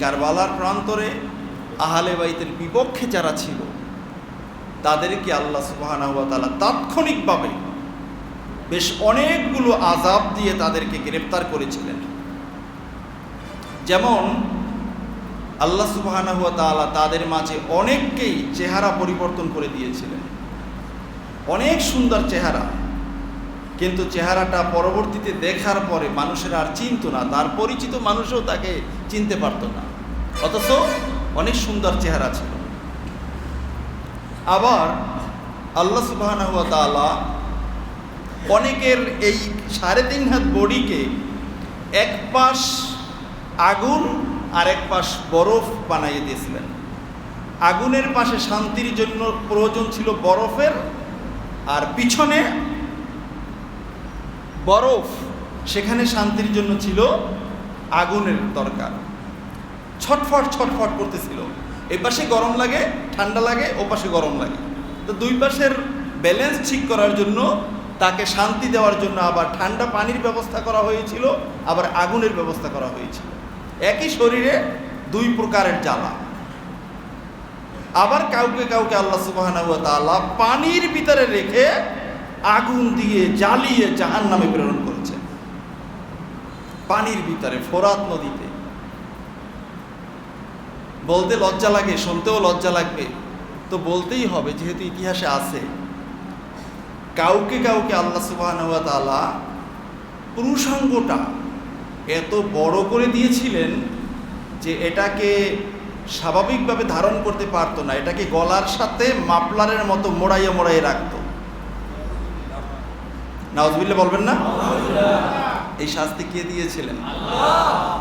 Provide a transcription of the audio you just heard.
কারবালার প্রান্তরে আহলে বাইতের বিপক্ষে যারা ছিল, তাদেরকে আল্লাহ সুবাহানাহুয়া তালা তাৎক্ষণিকভাবে বেশ অনেকগুলো আজাব দিয়ে তাদেরকে গ্রেপ্তার করেছিলেন। যেমন, আল্লাহ সুবাহানাহুয়া তালা তাদের মাঝে অনেককেই চেহারা পরিবর্তন করে দিয়েছিলেন। অনেক সুন্দর চেহারা, কিন্তু চেহারাটা পরবর্তীতে দেখার পরে মানুষের আর চিনত না, তার পরিচিত মানুষও তাকে চিনতে পারতো না। অথচ অনেক সুন্দর চেহারা ছিল। আবার আল্লাহ সুবাহ অনেকের এই সাড়ে তিন হাত বডিকে এক পাশ আগুন আর এক পাশ বরফ বানাইয়ে দিয়েছিলেন। আগুনের পাশে শান্তির জন্য প্রয়োজন ছিল বরফের, আর পিছনে বরফ, সেখানে শান্তির জন্য ছিল আগুনের দরকার। ছটফট ছটফট করতেছিল। এই পাশে গরম লাগে, ঠান্ডা লাগে, ও পাশে গরম লাগে। তো দুই পাশের ব্যালেন্স ঠিক করার জন্য, তাকে শান্তি দেওয়ার জন্য আবার ঠান্ডা পানির ব্যবস্থা করা হয়েছিল, আবার আগুনের ব্যবস্থা করা হয়েছিল। একই শরীরে দুই প্রকারের জ্বালা। আবার কাউকে কাউকে আল্লাহ সুবাহ পানির ভিতরে রেখে আগুন দিয়ে জ্বালিয়ে জাহান নামে প্রেরণ করেছে। পানির ভিতরে, ফোরাত নদীতে। বলতে লজ্জা লাগে শুনতেও লজ্জা লাগবে। তো বলতেই হবে যেহেতু ইতিহাসে আছে। কাউকে কাউকে আল্লাহ সুবাহ পুরুষাঙ্গটা এত বড় করে দিয়েছিলেন যে এটাকে স্বাভাবিকভাবে ধারণ করতে পারতো না। এটাকে গলার সাথে মাপলারের মতো মোড়াইয়ে মোড়াইয়ে রাখতো। নাওজবিল্লা বলবেন না? এই শাস্তি কে দিয়েছিলেন? আল্লাহ।